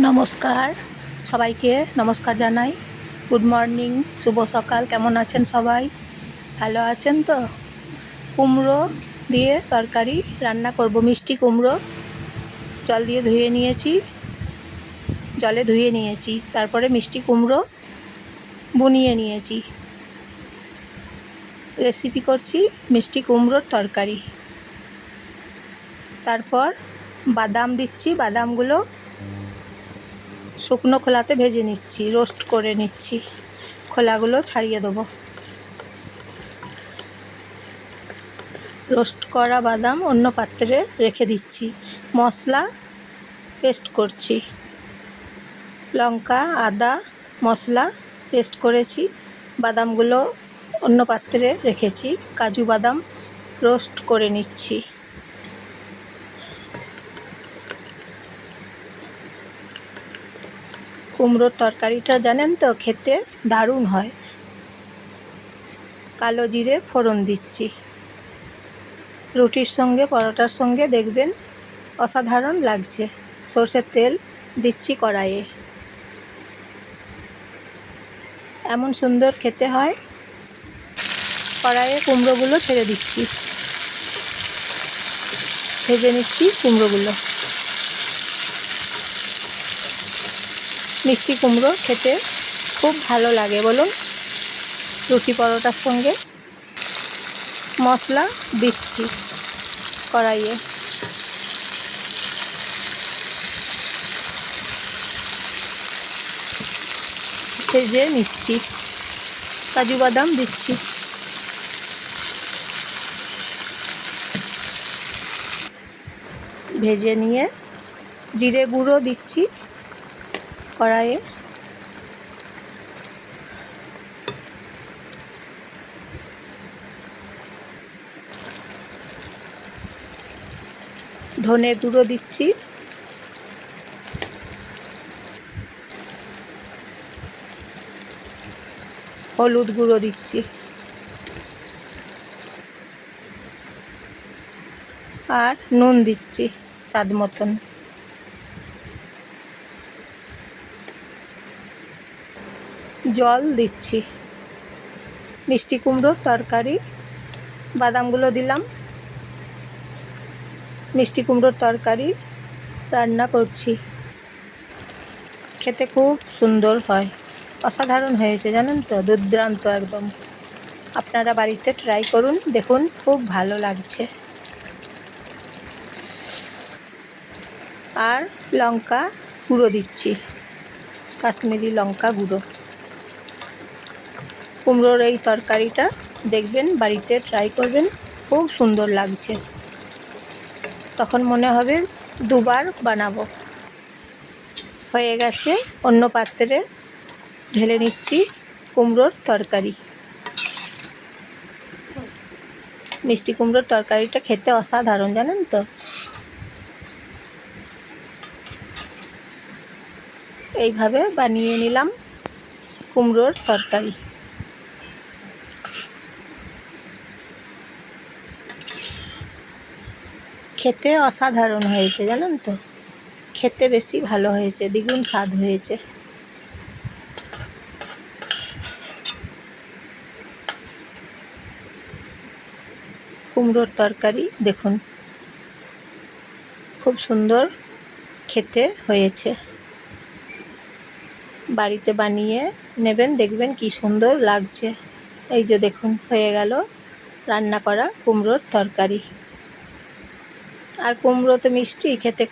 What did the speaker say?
নমস্কার। সবাইকে নমস্কার জানাই। গুড মর্নিং, শুভ সকাল, কেমন আছেন সবাই? ভালো আছেন তো? কুমড়ো দিয়ে তরকারি রান্না করব, মিষ্টি কুমড়ো। জল দিয়ে ধুয়ে নিয়েছি, জলে ধুয়ে নিয়েছি। তারপরে মিষ্টি কুমড়ো বুনিয়ে নিয়েছি। রেসিপি করছি মিষ্টি কুমড়োর তরকারি। তারপর বাদাম দিচ্ছি, বাদামগুলো শুকনো খোলাতে ভেজে নিচ্ছি রোস্ট করে নিচ্ছি। খোলাগুলো ছাড়িয়ে দেবো। রোস্ট করা বাদাম অন্য পাত্রে রেখে দিচ্ছি। মশলা পেস্ট করছি। লঙ্কা, আদা মশলা পেস্ট করেছি। বাদামগুলো অন্য পাত্রে রেখেছি। কাজু বাদাম রোস্ট করে নিচ্ছি। কুমড়োর তরকারিটা জানেন তো, খেতে দারুণ হয়। কালো জিরে ফোড়ন দিচ্ছি। রুটির সঙ্গে, পরোটার সঙ্গে দেখবেন অসাধারণ লাগছে। সর্ষের তেল দিচ্ছি কড়াইয়ে। এমন সুন্দর খেতে হয়। কড়াইয়ে কুমড়োগুলো ছেড়ে দিচ্ছি। ভেজে নিচ্ছি কুমড়োগুলো। মিষ্টি কুমড়ো খেতে খুব ভালো লাগে, বলুন। রুটি পরোটার সঙ্গে মশলা দিচ্ছি কড়াইয়ে। ভেজে নিচ্ছি, কাজু বাদাম দিচ্ছি। ভেজে নিয়ে জিরে গুঁড়ো দিচ্ছি। কড়াইয়ে ধনে গুঁড়ো দিচ্ছি। হলুদ গুঁড়ো দিচ্ছি। আর নুন দিচ্ছি স্বাদ মতন। জল দিচ্ছি। মিষ্টি কুমড়োর তরকারি, বাদামগুলো দিলাম। মিষ্টি কুমড়োর তরকারি রান্না করছি। খেতে খুব সুন্দর হয়। অসাধারণ হয়েছে, জানেন তো? দুর্দান্ত একদম। আপনারা বাড়িতে ট্রাই করুন, দেখুন, খুব ভালো লাগছে। আর লঙ্কা গুঁড়ো দিচ্ছি। কাশ্মীরি লঙ্কা গুঁড়ো। কুমড়োর এই তরকারিটা দেখবেন, বাড়িতে ট্রাই করবেন, খুব সুন্দর লাগছে। তখন মনে হবে দুবার বানাবো। হয়ে গেছে, অন্য পাত্রে ঢেলে নিচ্ছি কুমড়োর তরকারি। মিষ্টি কুমড়োর তরকারিটা খেতে অসাধারণ, জানেন তো? এইভাবে বানিয়ে নিলাম কুমড়োর তরকারি। খেতে অসাধারণ হয়েছে, জানেন তো? খেতে বেশি ভালো হয়েছে, দ্বিগুণ স্বাদ হয়েছে। কুমড়োর তরকারি, দেখুন, খুব সুন্দর খেতে হয়েছে। বাড়িতে বানিয়ে নেবেন, দেখবেন কি সুন্দর লাগছে। এই যে দেখুন, হয়ে গেল রান্না করা কুমড়োর তরকারি। আর কুমড়ো তো মিষ্টি খেতে